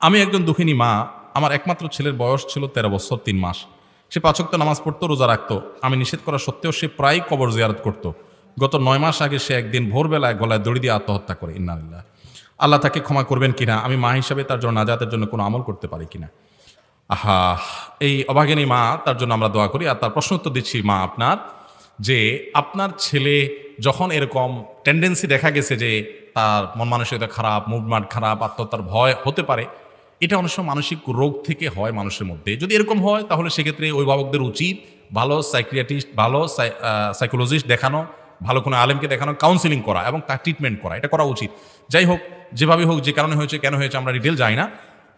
আমি একজন দুঃখিনী মা। আমার একমাত্র ছেলের বয়স ছিল তেরো বছর, তিন মাস। সে পাচক নামাজ পড়তো, রোজা রাখতো। আমি নিষেধ করা সত্ত্বেও সে প্রায় কবর জিয়ারত করত। গত নয় মাস আগে সে একদিন ভোরবেলায় গলায় দড়ি দিয়ে আত্মহত্যা করে। ইন্নালিল্লাহ আল্লাহ তাকে ক্ষমা করবেন কিনা, আমি মা হিসাবে তার জন্য নাজাতের জন্য কোনো আমল করতে পারি কিনা? আহা, এই অভাগিনী মা, তার জন্য আমরা দোয়া করি। আর তার প্রশ্ন উত্তর দিচ্ছি, মা আপনার, যে আপনার ছেলে যখন এরকম টেন্ডেন্সি দেখা গেছে যে তার মন মানসিকতা খারাপ মুভমেন্ট খারাপ, আত্মহত্যার ভয় হতে পারে এটা অনেক সময় মানসিক রোগ থেকে হয় মানুষের মধ্যে। যদি এরকম হয়, তাহলে সেক্ষেত্রে অভিভাবকদের উচিত ভালো সাইক্রিয়াটিস্ট ভালো সাইকোলজিস্ট দেখানো, ভালো কোনো আলেমকে দেখানো কাউন্সিলিং করা এবং তার ট্রিটমেন্ট করা। এটা করা উচিত। যাই হোক, যেভাবে হোক, যে কারণে হয়েছে, কেন হয়েছে আমরা ডিটেল যাই না।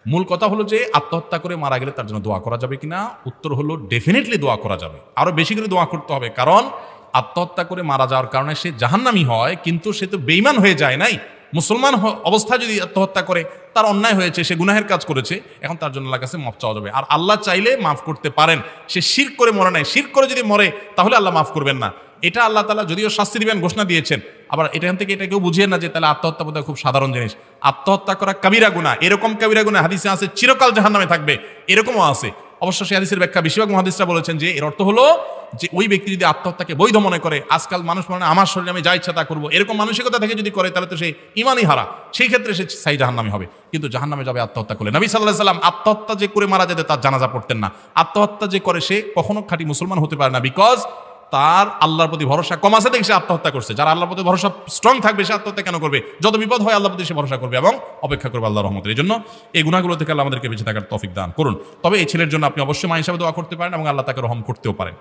মূল কথা হলো যে, আত্মহত্যা করে মারা গেলে তার জন্য দোয়া করা যাবে কিনা? উত্তর হলো ডেফিনেটলি দোয়া করা যাবে। আরও বেশি করে দোয়া করতে হবে। কারণ, আত্মহত্যা করে মারা যাওয়ার কারণে সে জাহান্নামি হয়, কিন্তু সে তো বেইমান হয়ে যায় নাই। মুসলমান অবস্থা যদি আত্মহত্যা করে, তার অন্যায় হয়েছে, সে গুনাহের কাজ করেছে, এখন তার জন্য আল্লাহ কাছে মাফ চাওয়া যাবে। আর আল্লাহ চাইলে মাফ করতে পারেন। সে শির করে মরে নাই। শির করে যদি মরে, তাহলে আল্লাহ মাফ করবেন না। এটা আল্লাহ তালা যদিও শাস্তি দিবেন, ঘোষণা দিয়েছেন, আবার এখান থেকে এটা কেউ বুঝিয়ে না যে তাহলে আত্মহত্যা বোধহয় খুব সাধারণ জিনিস। আত্মহত্যা করা কাবিরা গুণা এরকম কাবিরা গুণা হাদিসে আছে, চিরকাল জাহান নামে থাকবে। এরকমও আছে। অবশ্য সেই হাদিসের ব্যাখ্যা বেশিরভাগ মহাদিসরা বলেছেন যে, এর অর্থ হলো যে ওই ব্যক্তি যদি আত্মহত্যাকে বৈধ মনে করে, আজকাল মানুষ মনে আমার শরীরে আমি যা ইচ্ছা তা করব, এরকম মানসিকতা থেকে যদি করে, তাহলে তো সে ইমানই হারা। সেই ক্ষেত্রে সে সাই জাহান্নামি হবে। কিন্তু জাহান্নামে যাবে আত্মহত্যা করলে। নবী সাল্লাহ সাল্লাম আত্মহত্যা যে করে মারা যেতে, তার জানাজা পড়তেন না। আত্মহত্যা যে করে সে কখনো খাঁটি মুসলমান হতে পারে না বিকজ তার আল্লাহর প্রতি ভরসা কম আছে দেখে সে আত্মহত্যা করছে। যারা আল্লাহর প্রতি ভরসা স্ট্রং থাকবে, সে আত্মহত্যা কেন করবে? যত বিপদ হয় আল্লাহর প্রতি সে ভরসা করবে এবং অপেক্ষা করবে আল্লাহ রহমতের। এই জন্য এই গুণাগুলো থেকে আল্লাহ আমাদেরকে বেঁচে থাকার তফিক দান করুন। তবে এই ছেলের জন্য আপনি অবশ্যই মা হিসাবে দোয়া করতে পারেন এবং আল্লাহ তাকে রহম করতেও পারেন।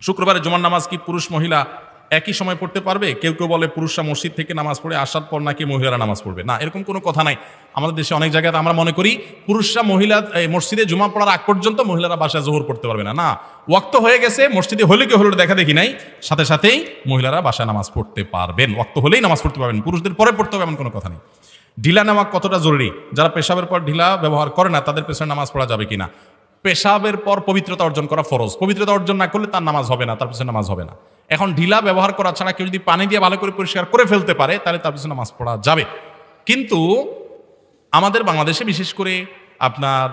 শুক্রবারে জুমার নামাজ কি পুরুষ মহিলা একই সময় পড়তে পারবে? কেউ কেউ বলে পুরুষরা মসজিদ থেকে নামাজ পড়ে আসার পর নাকি মহিলারা নামাজ পড়বে। না, এরকম কোনো কথা নাই। আমাদের দেশে অনেক জায়গায় আমরা মনে করি পুরুষরা মহিলা মসজিদে জুমা পড়ার আগ পর্যন্ত মহিলারা বাসায় জোহর পড়তে পারবে না। না, ওয়াক্ত হয়ে গেছে, মসজিদে হলে কি হলো দেখা দেখি নাই। সাথে সাথেই মহিলারা বাসায় নামাজ পড়তে পারবেন। ওয়াক্ত হলেই নামাজ পড়তে পারবেন। পুরুষদের পরে পড়তে হবে এমন কোনো কথা নেই। ঢিলা নেওয়া কতটা জরুরি? যারা পেশাবের পর ঢিলা ব্যবহার করে না, তাদের পেছনে নামাজ পড়া যাবে কিনা? পেশাবের পর পবিত্রতা অর্জন করা ফরজ। পবিত্রতা অর্জন না করলে তার নামাজ হবে না, তার পিছনে নামাজ হবে না। এখন ঢিলা ব্যবহার করা ছাড়া কেউ যদি পানি দিয়ে ভালো করে পরিষ্কার করে ফেলতে পারে, তাহলে তার পিছনে নামাজ পড়া যাবে। কিন্তু আমাদের বাংলাদেশে বিশেষ করে আপনার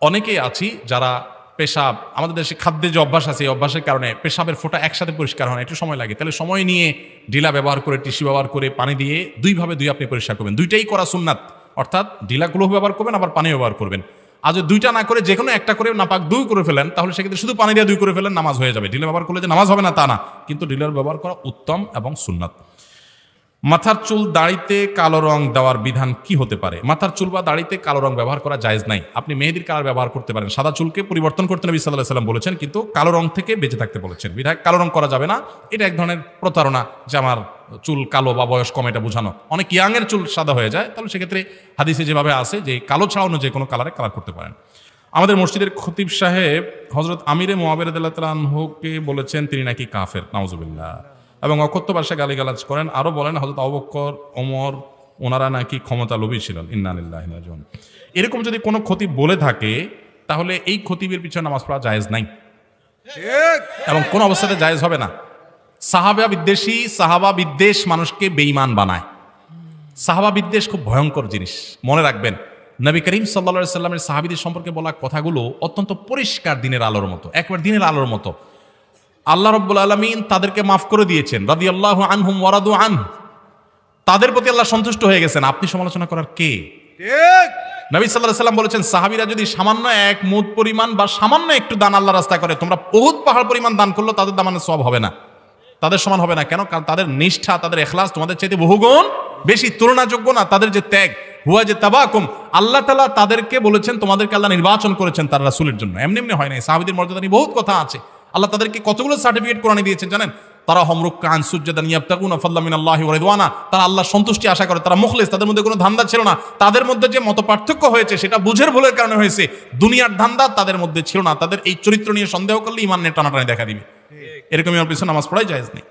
অনেকেই আছি যারা পেশাব, আমাদের দেশে খাদ্যের যে অভ্যাস আছে, এই অভ্যাসের কারণে পেশাবের ফোঁটা একসাথে পরিষ্কার হয় না, একটু সময় লাগে। তাহলে সময় নিয়ে ঢিলা ব্যবহার করে, টিস্যু ব্যবহার করে, পানি দিয়ে দুইভাবে দুই আপনি পরিষ্কার করবেন। দুইটাই করা সুন্নাত। অর্থাৎ ঢিলাগুলো ব্যবহার করবেন, আবার পানি ব্যবহার করবেন। আর যদি দুইটা না করে যে কোনো একটা করে নাপাক দুই করে ফেলেন, তাহলে সেক্ষেত্রে শুধু পানি দিয়ে দুই করে ফেলেন, নামাজ হয়ে যাবে। ঢিলে ব্যবহার করলে যে নামাজ হবে না তা না। কিন্তু ঢিলের ব্যবহার করা উত্তম এবং সুন্নাত। মাথার চুল দাড়িতে কালো রং দেওয়ার বিধান কি হতে পারে? মাথার চুল বা দাড়িতে কালো রং ব্যবহার করা জায়েজ নাই। আপনি মেহেদির কালার ব্যবহার করতে পারেন। সাদা চুলকে পরিবর্তন করতে নবী সাল্লাহ সাল্লাম বলেছেন, কিন্তু কালো রং থেকে বেঁচে থাকতে বলেছেন। বিধায় কালো রং করা যাবে না। এটা এক ধরনের প্রতারণা যে আমার চুল কালো বা বয়স কম, এটা বোঝানো। অনেক ইয়াংয়ের চুল সাদা হয়ে যায়, তাহলে সেক্ষেত্রে হাদিসে যেভাবে আসে যে কালো ছাড়ানো যে কোনো কালারে কালার করতে পারেন। আমাদের মসজিদের খতিব সাহেব হজরত আমিরে মোয়াবের আনহুকে বলেছেন, তিনি নাকি কাফের। নাউজুবিল্লাহ। এবং অকথ্য ভাষায় গালিগালাজ করেন। আরও বলেন হজরত অবক্কর ওমর ওনারা নাকি ক্ষমতা লোভী ছিলেন। ইন্নালিল্লাহ এরকম যদি কোনো ক্ষতি বলে থাকে, তাহলে এই খতিবের পিছনে নামাজ পড়া জায়েজ নাই। এবং কোন অবস্থাতে জায়েজ হবে না। সাহাবা বিদ্বেষী, সাহাবা বিদ্বেষ মানুষকে বেইমান বানায়। সাহাবা বিদ্বেষ খুব ভয়ঙ্কর জিনিস। মনে রাখবেন, নবী করিম সাল্লা সাল্লামের সাহাবিদের সম্পর্কে বলা কথাগুলো অত্যন্ত পরিষ্কার দিনের আলোর মতো, একবার দিনের আলোর মতো। আল্লাহ রব্বুল আলমিন তাদেরকে মাফ করে দিয়েছেন। রাদি আল্লাহ আনহুম ওয়ারাদু আন তাদের প্রতি আল্লাহ সন্তুষ্ট হয়ে গেছেন। আপনি সমালোচনা করার কে? নবী সাল্লাহ সাল্লাম বলেছেন সাহাবিরা যদি সামান্য এক মুদ পরিমাণ বা সামান্য একটু দান আল্লাহ রাস্তা করে তোমরা বহুত পাহাড় পরিমাণ দান করল তাদের দামানের সব হবে না। তাদের সমান হবে না। কেন? কারণ তাদের নিষ্ঠা তাদের এখলাস তোমাদের চাইতে বহুগুণ বেশি। তুলনাযোগ্য না তাদের যে ত্যাগ হুয়া যে তাবাকুম আল্লাহ তালা তাদেরকে বলেছেন তোমাদেরকে আল্লাহ নির্বাচন করেছেন তার রাসুলের জন্য। এমনি এমনি হয় নাই। সাহাবিদের মর্যাদা নিয়ে বহুত কথা আছে। আল্লাহ তাদেরকে কতগুলো সার্টিফিকেট কোরআনে দিয়েছেন জানেন? তারা হমরুক্কা আনসুজ্জাদান ইয়াবতাগুনা ফাল্লা মিনাল্লাহি ওয়া রিদওয়ানা। তারা আল্লাহ সন্তুষ্টি আশা করে তারা মুখলিস তাদের মধ্যে কোনো ধান্দা ছিল না। তাদের মধ্যে যে মত পার্থক্য হয়েছে সেটা বুঝের ভুলের কারণে হয়েছে। দুনিয়ার ধান্দা তাদের মধ্যে ছিল না। তাদের এই চরিত্র নিয়ে সন্দেহ করলে ইমান নিয়ে টানাটানি দেখা দিবে। এরকমই আমার পিছনে নামাজ পড়াই জায়েজ নেই।